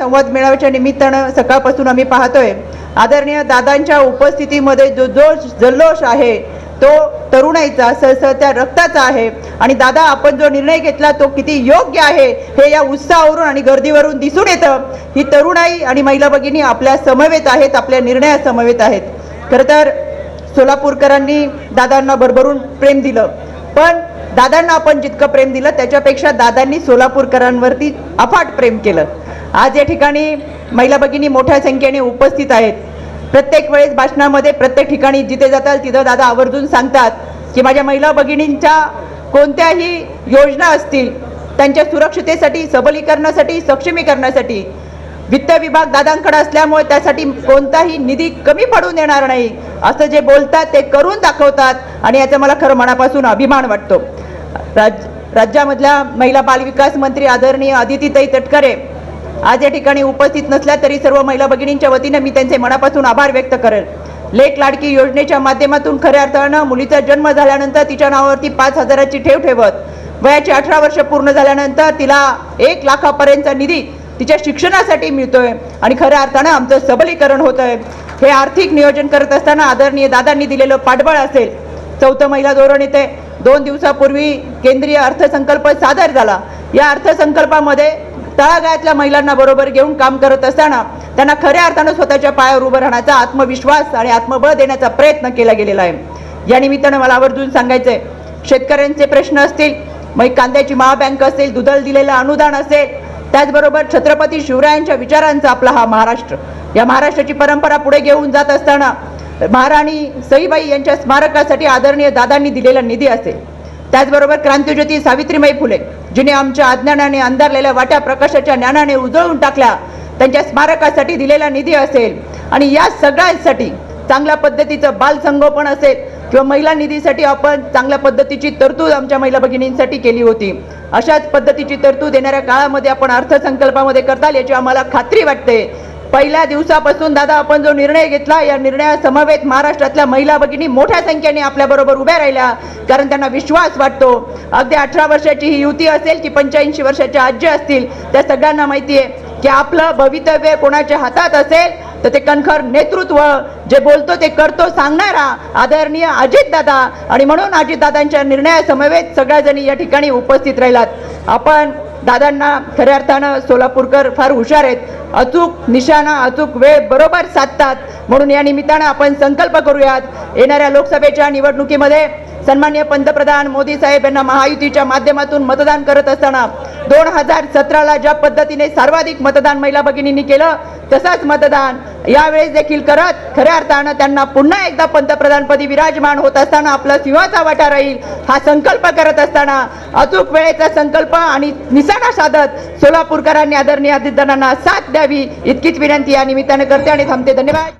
संवाद मेळाव्याच्या निमित्तानं सकाळपासून आम्ही पाहतोय. आदरणीय दादांच्या उपस्थितीमध्ये जो जो जल्लोष आहे तो तरुणाईचा सहसह त्या रक्ताचा आहे. आणि दादा आपण जो निर्णय घेतला तो किती योग्य आहे हे या उत्साहावरून आणि गर्दीवरून दिसून येतं. ही तरुणाई आणि महिला भगिनी आपल्या समवेत आहेत आपल्या निर्णया समवेत आहेत. खरं तर सोलापूरकरांनी दादांना भरभरून प्रेम दिलं. पण दादांना आपण जितकं प्रेम दिलं त्याच्यापेक्षा दादांनी सोलापूरकरांवरती अफाट प्रेम केलं. आज या ठिकाणी महिला भगिनी मोठ्या संख्येने उपस्थित आहेत. प्रत्येक वेळेस भाषणामध्ये प्रत्येक ठिकाणी जिथे जातात तिथं दादा आवर्जून सांगतात की माझ्या महिला भगिनींच्या कोणत्याही योजना असतील त्यांच्या सुरक्षितेसाठी सबलीकरणासाठी सक्षमीकरणासाठी वित्त विभाग दादांकडे असल्यामुळे त्यासाठी कोणताही निधी कमी पडून देणार नाही. असं जे बोलतात ते करून दाखवतात आणि याचा मला खरं मनापासून अभिमान वाटतो. राज राज्यामधल्या महिला बालविकास मंत्री आदरणीय अदितीताई तटकरे आज या ठिकाणी उपस्थित नसल्या तरी सर्व महिला भगिनींच्या वतीनं मी त्यांचे मनापासून आभार व्यक्त करेल. लेट लाडकी योजनेच्या माध्यमातून खऱ्या अर्थानं मुलीचा जन्म झाल्यानंतर तिच्या नावावरती पाच हजाराची ठेव ठेवत वयाची अठरा वर्ष पूर्ण झाल्यानंतर तिला एक लाखापर्यंतचा निधी तिच्या शिक्षणासाठी मिळतोय आणि खऱ्या अर्थानं आमचं सबलीकरण होत आहे हे आर्थिक नियोजन करत असताना आदरणीय दादांनी दिलेलं पाठबळ असेल. चौथं महिला धोरण येते दोन दिवसापूर्वी केंद्रीय अर्थसंकल्प सादर झाला. या अर्थसंकल्पामध्ये तळागाळातल्या महिलांना बरोबर घेऊन काम करत असताना त्यांना खऱ्या अर्थानं स्वतःच्या पायावर उभं राहण्याचा आत्मविश्वास आणि आत्मबळ देण्याचा प्रयत्न केला गेलेला आहे. या निमित्तानं मला आवर्जून सांगायचंय शेतकऱ्यांचे प्रश्न असतील मग कांद्याची महाबँक असेल दुधल दिलेलं अनुदान असेल त्याचबरोबर छत्रपती शिवरायांच्या विचारांचा आपला हा महाराष्ट्र. या महाराष्ट्राची परंपरा पुढे घेऊन जात असताना महाराणी सईबाई यांच्या स्मारकासाठी आदरणीय दादांनी दिलेला निधी असेल. त्याचबरोबर क्रांतीज्योती सावित्रीबाई फुले जिने आमच्या अज्ञानाने अंधारलेल्या वाट्या प्रकाशाच्या ज्ञानाने उजळून टाकल्या त्यांच्या स्मारकासाठी दिलेला निधी असेल आणि या सगळ्यांसाठी चांगल्या पद्धतीचं बालसंगोपन असेल किंवा महिला निधीसाठी आपण चांगल्या पद्धतीची तरतूद आमच्या महिला भगिनींसाठी केली होती. अशाच पद्धतीची तरतूद येणाऱ्या काळामध्ये आपण अर्थसंकल्पामध्ये करताल याची आम्हाला खात्री वाटते. पहिल्या दिवसापासून दादा आपण जो निर्णय घेतला या निर्णयासमवेत महाराष्ट्रातल्या महिला भगिनी मोठ्या संख्येने आपल्याबरोबर उभ्या राहिल्या कारण त्यांना विश्वास वाटतो. अगदी अठरा वर्षाची ही युती असेल की पंच्याऐंशी वर्षाच्या आजी असतील त्या सगळ्यांना माहिती आहे की आपलं भवितव्य कोणाच्या हातात असेल तर ते कणखर नेतृत्व जे बोलतो ते करतो सांगणारा आदरणीय अजितदादा आणि म्हणून अजितदादांच्या निर्णयासमवेत सगळ्याजणी या ठिकाणी उपस्थित राहिलात. आपण दादांना खऱ्या अर्थानं सोलापूरकर फार हुशार आहेत. अचूक निशाणा अचूक वेळ बरोबर साधतात. म्हणून या निमित्तानं आपण संकल्प करूयात येणाऱ्या लोकसभेच्या निवडणुकीमध्ये सन्मान्य पंतप्रधान मोदी साहेब यांना महायुतीच्या माध्यमातून मतदान करत असताना दोन हजार सतराला ज्या पद्धतीने सर्वाधिक मतदान महिला भगिनींनी केलं तसंच मतदान यावेळेस देखील करत खऱ्या अर्थानं त्यांना पुन्हा एकदा पंतप्रधानपदी विराजमान होत असताना आपला सिंहाचा वाटा राहील हा संकल्प करत असताना अचूक वेळेचा संकल्प आणि निशाणा साधत सोलापूरकरांनी आदरणीय अजितदादांना साथ द्यावी इतकीच विनंती या निमित्तानं करते आणि थांबते. धन्यवाद.